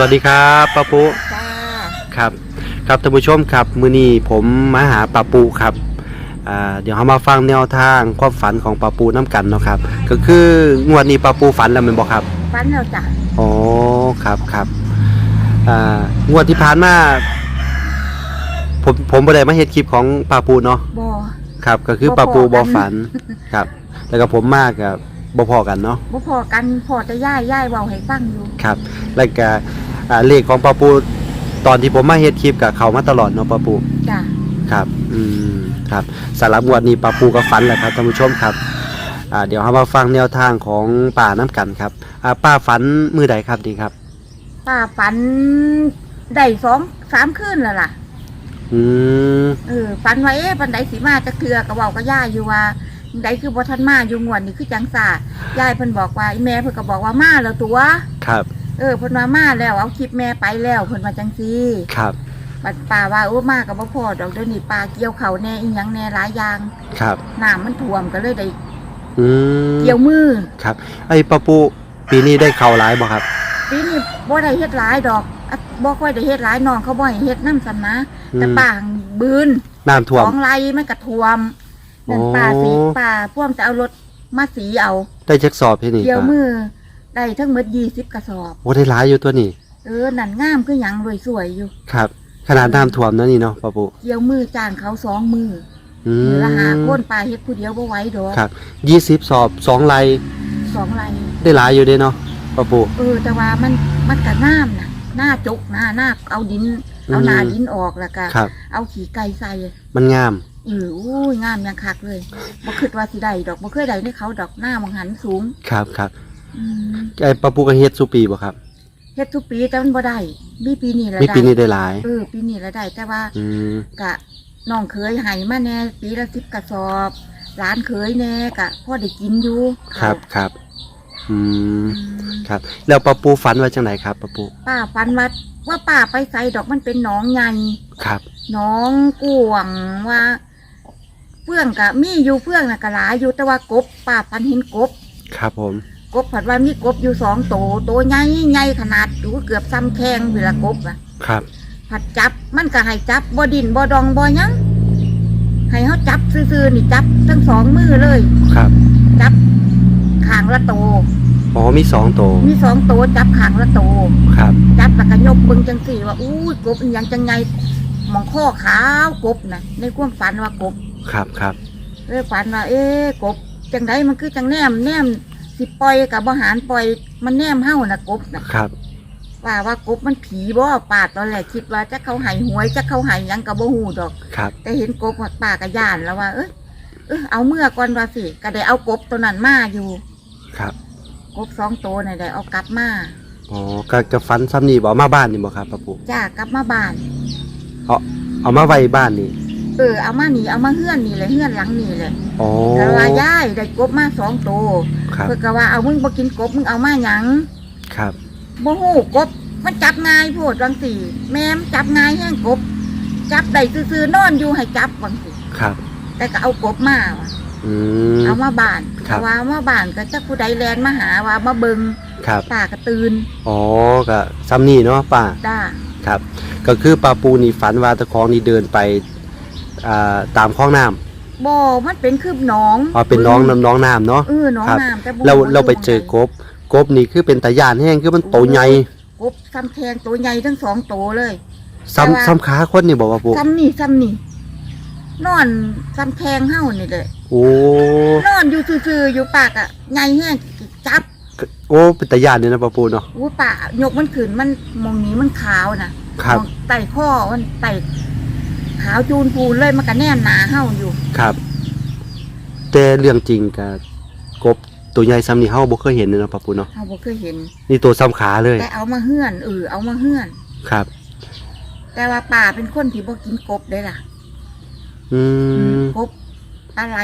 วัสดีครับป้าปุจ้าครับ ครับท่านผู้ชมครับมื้อนี้ผมมาหาป้าปุครับอ่าเดี๋ยวเรามาฟังแนวทางความฝันของป้าปูน้กันเนาะครับ ก็คืองวดนี้ป้าปูฝันแล้วแมันบอกครับฟันแล้วจ้ะอ๋อครับครับอ่างวดที่ผ่านมาผมผมบ่ได้มาเฮ็ดคลิปของป้าปูเนาะบอ ครับ ก็คือบ่ป้าปูพอกันบ่ฝันครับ แล้วก็ผมมากกับบ่พอกันเนาะ บ่พอกันพอจะย่ายย่ายเบาให้ฟังอยู่ ครับแล้วก็ อ่าเลขของป้าปูตอนที่ผมมาเฮ็ดคลิปกับเขามาตลอดเนาะป้าปูจ้ะครับ อืมครับสำหรับงวดนี้ป้าปูก็ฝันแหละครับท่านผู้ชมครับอ่าเดี๋ยวเรามาฟังแนวทางของป่าน้ำกันครับอ่าป้าฝันมือใดครับดีครับ ป้าฝันได้สองสามคืนแล้วล่ะอืมเออฝันว่าเอ๊ะปันไดสีมาจะเถือกระเบาก็ย่ายอยู่ว่าใดคือบ่ทันมาอยู่งวดนี่คือจังซ่าย่ายเพิ่นบอกว่าอีแม่เพิ่นก็บอกว่ามาแล้วตัวครับ เออเพิ่นว่ามาแล้วเอาคลิปแม่ไปแล้วเพิ่นว่าจังซี่ครับ บัดป้าว่าโอ้มาก็บ่พอดอกเดี๋ยวนี้ป้าเกี่ยวเขาวแน่อีหยังแน่หลายอย่างครับ น้ำมันท่วมก็เลยได้อืมเกี่ยวมือครับ ไอ้ป้าปูปีนี้ได้เข่าหลายบ่ครับปีนี้บ่ได้เฮ็ดหลายดอกอะบ่ค่อยได้เฮ็ดหลายน้องเขาบ่ให้เฮ็ดน้ำซ้ำนะอืแต่มป่างบืนน้ำท่วสมองไร่มันก็ท่วมนั่นโอ้ ป่าสีป่าพ่วงจะเอารถมาสีเอา ได้เช็คสอบที่นี่เกี่ยวป้ามือ ได้ทั้งหมด20กระสอบ โอ้ได้หลายอยู่ตัวนี้เออนั่นงามคือหยังรวยสวยอยู่ ครับ ขนาดน้ำท่วมนั่นนี่เนาะป้าปูเกี่ยวมือจ้างเขาสองมืออืมือละหาคมนป่าเฮ็ดผู้เดียวบ่ไหวดอกครับยี่สิบสอบสองไร่สองไร่ได้หลายอยู่เด้เนาะป้าปู เออ แต่ว่ามันมันก็น้ำน่ะ หน้าจกหน้าหน้าเอาดิน เอาอืม หน้าดินออกแล้วก็ครับ เอาขี้ไก่ใส่มันงาม เอออุ้ยงามยังคักเลยบ่คิดว่าสิได้ดอกบ่เคยได้ในเขาดอกหน้ามังหันสูง ครับครับอืม ไอ้ปลาปูกระเฮ็ดสุปีบ่ครับเฮ็ดทุกปีแต่มันบ่ได้ มีปีนี้ละมีได้ปีนี้ได้หลาย เออปีนี้ละได้ แต่ว่าอืมกะน้องเคยให้มาแน่ปีละ10กระสอบหลานเคยแน่กะพ่อได้กินอยู่ครับครับอืมอืมครับ แล้วปลาปูฝันว่าจังไหนครับปลาปูป้าฟันว่าว่าป้าไปใส่ดอกมันเป็นหนองใหญ่ ครับหนองกวางว่าเฟื่องกะมีอยู่เฟื่องน่ะกะหลายอยู่แต่ว่ากบป้าฟันเห็นกบ ครับผม กบผัดว่ามีกบอยู่สองโตวตัวใหญ่ใหญ่ขนาดอยู่เกือบซ้ำแข้งเวลากบอะครับ ผัดจับมันก็ให้จับบ่ดินบ่ดองบ่หยังให้เขาจับซื่อๆนี่จับทั้งสองมือเลย ครับ จับขางละโตอ๋อมีสองตัวมีสองโตวจับขางละโตครับ จับแล้วก็ยกเบิ่งจังสี่ว่าอู้ยกบมันยังจังไงหมองข้อขาวกบนะในความฝันว่ากบ ครับครับเลยฝันว่าเอ๊ะกบจังไดมันคือจังแนมแนม สิปล่อยกับอาหารปล่อยมันแนมเฮานะกบนะครับ ว่าว่ากบมันผีบ่ป่าตอนแรกคิดว่าจะเขาใหายหวยจะเขาใหายยังกับบ่หูดอก ครับ แต่เห็นกบว่าป่ากระยานแล้วว่า เอ้ยเออเอาเมื่อก่อนว่าสิก็ได้เอากบตัวนั้นมาอยู่ ครับกบสองตัวนี่ได้เอากลับมาอ๋อก็ก็ฝันซ้ำนี่บ่มาบ้านนี่บ่ครับปลาปูจ้ากลับมาบ้านเอามาไว้บ้านนี่ เออเอามานี่เอามาเฮือนนี่เลยเฮือนหลังนี่เลยอ๋อแต่ว่าย่ายได้กบมาสองตัวครับ เพื่อก็ว่าเอามึงบ่กินกบมึงเอามาหยังครับ บ่ฮู้กบมันจับง่ายโพดวังสี่แม่มจับง่ายแห้งกบ จับได้ซื่อๆนอนอยู่ให้จับวังสี่ครับ แต่ก็เอากบมาว่ะ อืม เอามาบ้านครับแต่ว่าเอามาบ้านก็จักผู้ใดแลนมาหาว่ามาเบิงครับป้าก็ตื่นอ๋อก็ซ้ำนี่เนาะป้าจ้า ครับ ก็คือปลาปูนี่ฝันว่าตะคองนี่เดินไป อ่าตามคลองน้ำบ่มันเป็นคืบหนอง อ๋อเป็นน้องน้ำน้องน้ำเนาะ เออหนองครับ น้ำแต่บ่เราว่เราไปเจอกบกบนี่คือเป็นตะยานแห้งคือมันโตใหญ่กบซ้ำแทงตัวใหญ่ทั้งสองตัวเลย ซ้ำซ้ำขาคนนี่บอกว่าปูซ้ำนี่ซ้ำนี่นอนซ้ำแทงเฮานี่เลยโอ้นอนอยู่ซื่อๆอยู่ปากอะใหญ่แห้งจับโอ้เป็นตะยานเนี่ยนะปลาปูเนาะอู้ปากยกมันขืนมันมองนี้มันขาวนะครับมองไต่ข้อมันไต่ ขาวจูนพูนเลยมันก็แนมหนาเฮาอยู่ครับ แต่เรื่องจริงกับกบตัวใหญ่ซ้ำนี่เฮาบ่เคยเห็นเลยนะปลาปูเนาะเฮาบ่เคยเห็น นี่ตัวซ้ำขาเลย แต่เอามาเฮือนเออเอามาเฮือน ครับ แต่ว่าป่าเป็นคนที่บ่กินกบได้ล่ะ อืมกบอะไร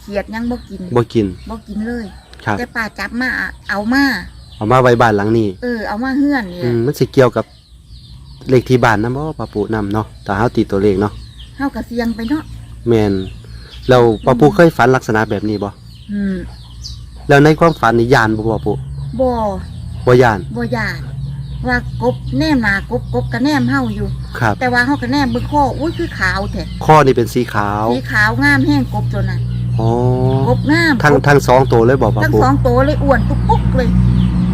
เขียดยังบ่กินบ่กินบ่กินเลย ครับแต่ป่าจับมาเอามาเอามาไว้บ้านหลังนี้ เออเอามาเฮือนนี่แหอืละมมันสิเกี่ยวกับ เลขที่บ้านนำบ่ปลาปูนำเนาะแต่เฮาตีตัวเลขเนาะเฮาก็เสียงไปเนาะแม่นแล้วปลาปูเคยฝันลักษณะแบบนี้บ่อืมแล้วในความฝันนี่ยานบ่ปลาปูบ่บ่ยานบ่ยานว่ากบแนมหนากบกบกระแนมเฮาอยู่ ครับ แต่ว่าเฮากระแนมเบิ่งข้ออุ้ยคือขาวแท้ข้อนี่เป็นสีขาวสีขาวงามแห้งกบตัวนั้นอ๋อกบงามทั้งกบทั้งสองตัวเลยบอกปะทั้งปูสองตัวเลยอ้วนตุ๊กปุ๊กเลย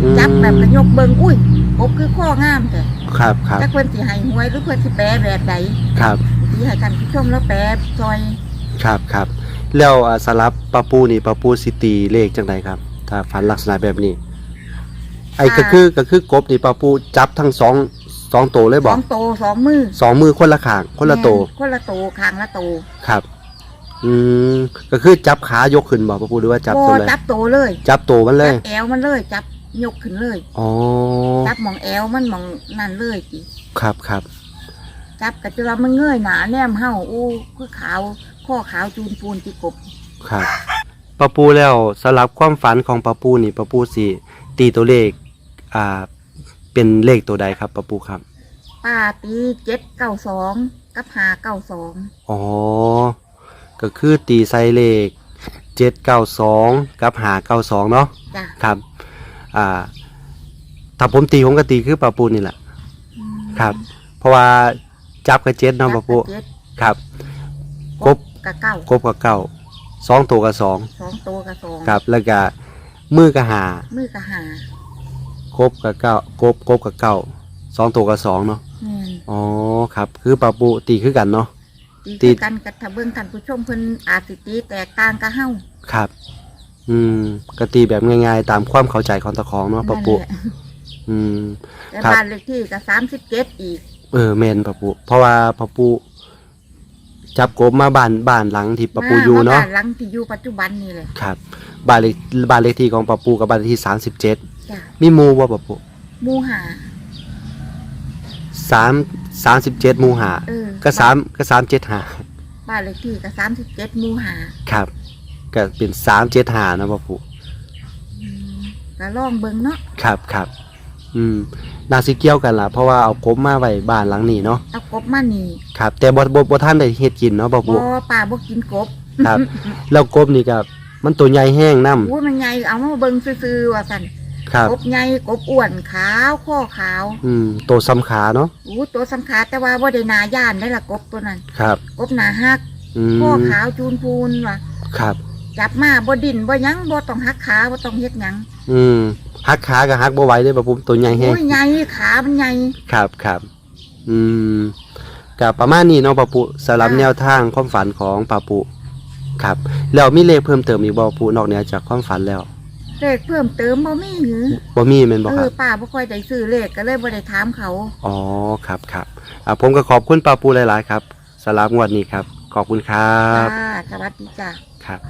อืมจับแบบกระยกเบิ่งอุ้ยกบคือข้องามแท้ ครับครับแต่เพิ่นสิให้หวยหรือเพิ่นสิแปลแบบใดครับสิให้ท่านผู้ชมแล้วแปลซอยครับครับแล้วอ่าสลับปะปูนี่ปะปูสิตีเลขจังไดครับ ถ้าฝันลักษณะแบบนี้ ไอ้ก็คือก็คือกบนี่ปะปูจับทั้งสองสองตัวเลยสบออกงโตสองมือสองมือคนละข้างคนละตัวแม่คนละโตข้างละโตครับ อืมก็คือจับขายกขึ้นบอกปะปูหรือว่าจับบ่ตัวเลยจับโตเลยจับตัวมันเลย จับแอวมันเลยจับ ยกขึ้นเลยอ๋อจับหมองแอวมันหมองนั่นเลยจิครับครับจับกะจะว่ามันเงยหนาแนมเฮาอู้คือขาวข้อขาวจูนปูนจิกบครับปะปูแล้วสลับความฝันของปะปูนี่ปะปูสิตีตัวเลข อ่า เป็นเลขตัวใดครับปะปูครับป้าตีเจ็ดเก้าสองกับหาเก้าสองอ๋อ ก็คือตีไซเลขเจ็ดเก้าสองกับหาเก้าสองเนาะจ้ะครับ อ่าถ้าผมตีผมก็ตีคือปะปูนี่แหละอืมครับ เพราะว่าจับกับเจ็ดเนาะปะปูจับกะเจ็ด ครับ กบกับเก้ากบกับเก้าสองตัวกับสองสองตัวกับสองครับ แล้วก็มือกับหามือกับหากบกับเก้ากบกบกับเก้าสองตัวกับสองเนาะแม่นอ๋อครับ คือปะปูตีคือกันเนาะ ตีตี คือกันกับทะเบิ้งท่านผู้ชมเพิ่นอาจสิตีแตกต่างกับเฮาครับ อืมก็ตีแบบง่ายๆ ตามความเข้าใจของตะของเนาะปะปูนั่นแหละอืม แต่ครับ บ้านเลขที่กับสามสิบเจ็ดอีก เออแมนปะปูเพราะว่าปะปูจับกบมาบ้านบ้านหลังที่ปะปูอยู่เนาะ มบ้หลังที่อยู่ปัจจุบันนี่เลยครับบ้านเลขบ้านเลขที่ของปะปูกับบ้านเลขที่สามสิบเจ็ดจ้ะมีหมูบ่ปะปูหมูหาสามสามสิบเจ็ดหมูหาเออก็สามก็สามเจ็ดหาบ้านเลขที่กับสามสิบเจ็ดหมูหาครับ ก็เป็นสามเจ็ดหานะปะปูอืมก็ลองเบิ่งเนาะครับครับอืมนาสิเกี่ยวกันล่ะเพราะว่าเอากบมาไว้บ้านหลังนี้เนาะเอากบมานี่ครับ แต่บ่บ่บ่ท่านได้เฮ็ดกินเนาะปะบ่ปูป่าบ่กินกบครับ แล้วกบนี่ก็มันตัวใหญ่แห้งน้โอ้ยมันใหญ่เอามาเบิ่งซื่อๆว่าซั่นำครับกบใหญ่กบอ้วนขาวข้อขาว อืมตัวซ้ำขาเนาะโอ้ตัวสำคัญแต่ว่าบ่ได้หนาย่านได้ละกบตัวนั้น ครับ กบหนาฮักอืมข้อขาวจูนพูนว่ะครับ จับมาบ่ดิ้นบ่หยังบ่ต้องหักขาบ่ต้องเฮ็ดหยังอืมหักขากับหักบ่ไหวเลยปะปุ๊ตัวใหญ่แห้งโอ้ยใหญ่ขามันใหญ่ ครับครับอืมกับประมาณนี้เนาะปะปุสำหรับอ่าแนวทางความฝันของปะปุครับแล้วมีเลขเพิ่มเติมอีกบ่ปะปุนอกเหนือจากความฝันแล้วเลขเพิ่มเติมบ่มีหือบ่มีแม่นบ่เอครัอบ ป้าบ่ค่อยได้ซื้อเลขก็เลยบ่ได้ถามเขา อ๋อครับครับอ่าผมก็ขอบคุณปะปุหลาย ๆ ครับสำหรับงวดนี้ครับ ขอบคุณครับจ้าสวัสดีจ้าครับ